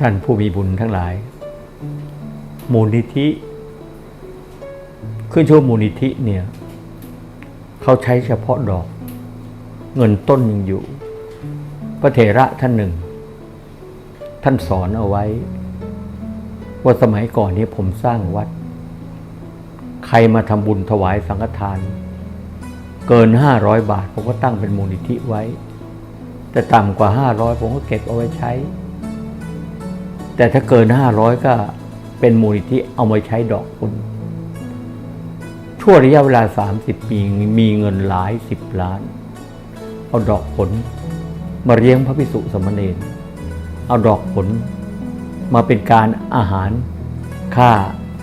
ท่านผู้มีบุญทั้งหลาย มูลนิธิ ขึ้นชื่อว่ามูลนิธิเนี่ยเขาใช้เฉพาะดอก เงินต้นยังอยู่ พระเถระท่านหนึ่ง ท่านสอนเอาไว้ ว่าสมัยก่อนนี้ผมสร้างวัด ใครมาทำบุญถวายสังฆทาน เกินห้าร้อยบาท ผมก็ตั้งเป็นมูลนิธิไว้ แต่ต่ำกว่าห้าร้อยผมก็เก็บเอาไว้ใช้ แต่ถ้าเกินห้าร้อยก็เป็นมูลนิธิเอาไว้ใช้ดอกบุญชั่วระยะเวลาสามสิบปีมีเงินหลายสิบล้าน เอาดอกผล มาเลี้ยงพระภิกษุสามเณรเอาดอกผล มาเป็นการอาหารค่า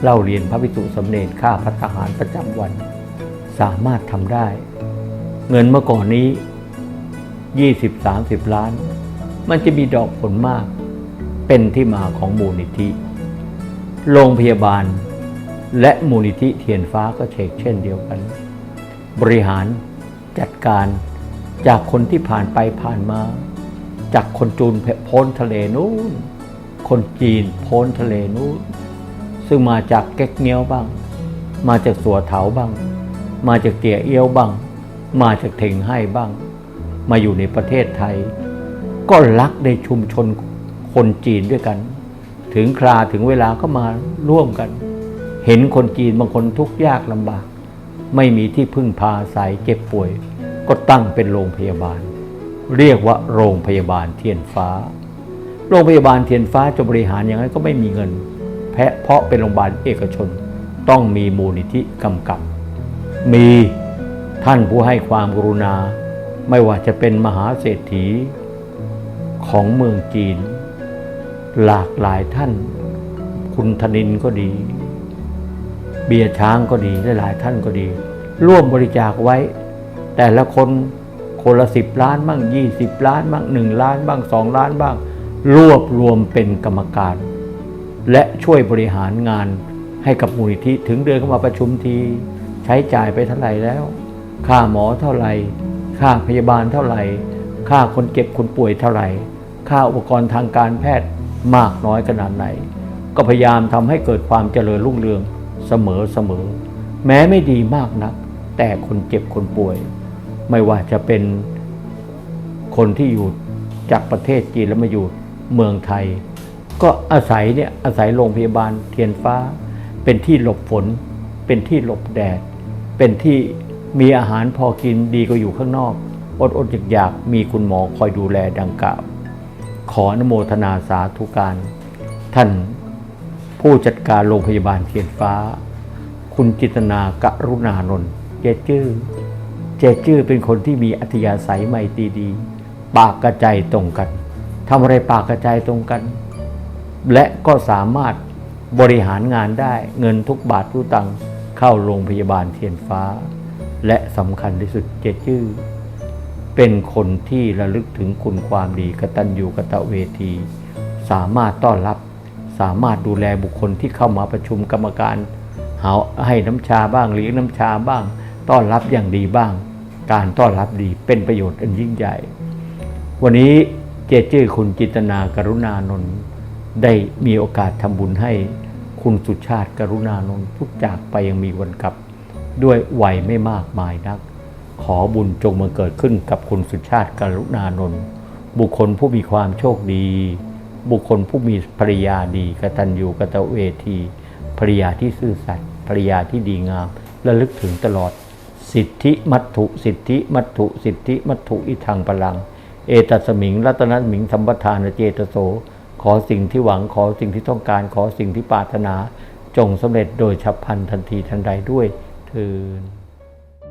เล่าเรียนพระภิกษุสามเณรค่าพัฒหารประจำวัน สามารถทำได้ เงินเมื่อก่อนนี้ 20-30 ล้าน มันจะมีดอกผลมาก เป็นที่มาของมูลนิธิ โรงพยาบาล และมูลนิธิเทียนฟ้าก็เชกเช่นเดียวกัน บริหารจัดการจากคนที่ผ่านไปผ่านมา จากคนจูนพ้นทะเลนู้น คนจีนพ้นทะเลนู้น ซึ่งมาจากแก๊กเงี้ยวบ้าง มาจากสัวเถาบ้าง มาจากเตี่ยเอี้ยวบ้าง มาจากเถงให้บ้าง มาอยู่ในประเทศไทย ก็รักในชุมชน คนจีนด้วยกัน ถึงคราถึงเวลาก็มาร่วมกัน เห็นคนจีนบางคนทุกข์ยากลำบาก ไม่มีที่พึ่งพาอาศัยเจ็บป่วย ก็ตั้งเป็นโรงพยาบาล เรียกว่าโรงพยาบาลเทียนฟ้า โรงพยาบาลเทียนฟ้าจะบริหารย่างนั้นก็ไม่มีเงิน แพะเพราะเป็นโรงพยาบาลเอกชน ต้องมีมูลนิธิกำกับ มีท่านผู้ให้ความกรุณา ไม่ว่าจะเป็นมหาเศรษฐีของเมืองจีน หลากหลายท่าน คุณธนินก็ดี เบียช้างก็ดีหลายท่านก็ดี ร่วมบริจาคไว้ แต่ละคนคนละสิบล้านบ้างยี่สิบล้านบ้างหนึ่งล้านบ้างสองล้านบ้าง รวบรวมเป็นกรรมการ และช่วยบริหารงานให้กับมูลนิธิถึงเดือนเข้ามาประชุมทีใช้จ่ายไปเท่าไหร่แล้ว ค่าหมอเท่าไหร่ ค่าพยาบาลเท่าไหร่ ค่าคนเก็บคนป่วยเท่าไหร่ ค่าอุปกรณ์ทางการแพทย์ มากน้อยขนาดไหน ก็พยายามทำให้เกิดความเจริญรุ่งเรืองเสมอเสมอ แม้ไม่ดีมากนัก แต่คนเจ็บคนป่วย ไม่ว่าจะเป็นคนที่อยู่จากประเทศจีนแล้วมาอยู่เมืองไทย ก็อาศัยเนี่ยอาศัยโรงพยาบาลเทียนฟ้า เป็นที่หลบฝน เป็นที่หลบแดด เป็นที่มีอาหารพอกินดีกว่าอยู่ข้างนอก อดอดอยากอยากๆมีคุณหมอคอยดูแลดังกล่าว ขออนุโมทนาสาธุการ ท่านผู้จัดการโรงพยาบาลเทียนฟ้า คุณจิตนากรุณานนท์เจจื้อเจจื้อเป็นคนที่มีอัธยาศัยไม่ตรีดี ปากกระใจตรงกันทำอะไรปากกระใจตรงกัน และก็สามารถบริหารงานได้เงินทุกบาททุกตังเข้าโรงพยาบาลเทียนฟ้า และสำคัญที่สุดเจจื้อ เป็นคนที่ระลึกถึงคุณความดีกตัญญูกะตะเวที สามารถต้อนรับ สามารถดูแลบุคคลที่เข้ามาประชุมกรรมการหาให้น้ำชาบ้างเลี้ยงน้ำชาบ้าง ต้อนรับอย่างดีบ้าง การต้อนรับดีเป็นประโยชน์อันยิ่งใหญ่ วันนี้เจจื้อคุณจิตนากรุณานนท์ได้มีโอกาสทำบุญให้คุณสุชาติกรุณานนท์ทุกจากไปยังมีวันกลับ ด้วยวัยไม่มากมายนัก ขอบุญจงมาเกิดขึ้นกับคุณสุชาติกรุณานนท์บุคคลผู้มีความโชคดี บุคคลผู้มีภรรยาดีกตัญญูกตเวทีภรรยาที่ซื่อสัตย์ภรรยาที่ดีงามระลึกถึงตลอด สิทธิมัตถุสิทธิมัตถุสิทธิมัตถุอิทังพลัง เอตัสมิงรัตนสมิงสัมปทานเจตโส ขอสิ่งที่หวังขอสิ่งที่ต้องการขอสิ่งที่ปรารถนา จงสำเร็จโดยฉับพลันทันทีทันใดด้วยเทิน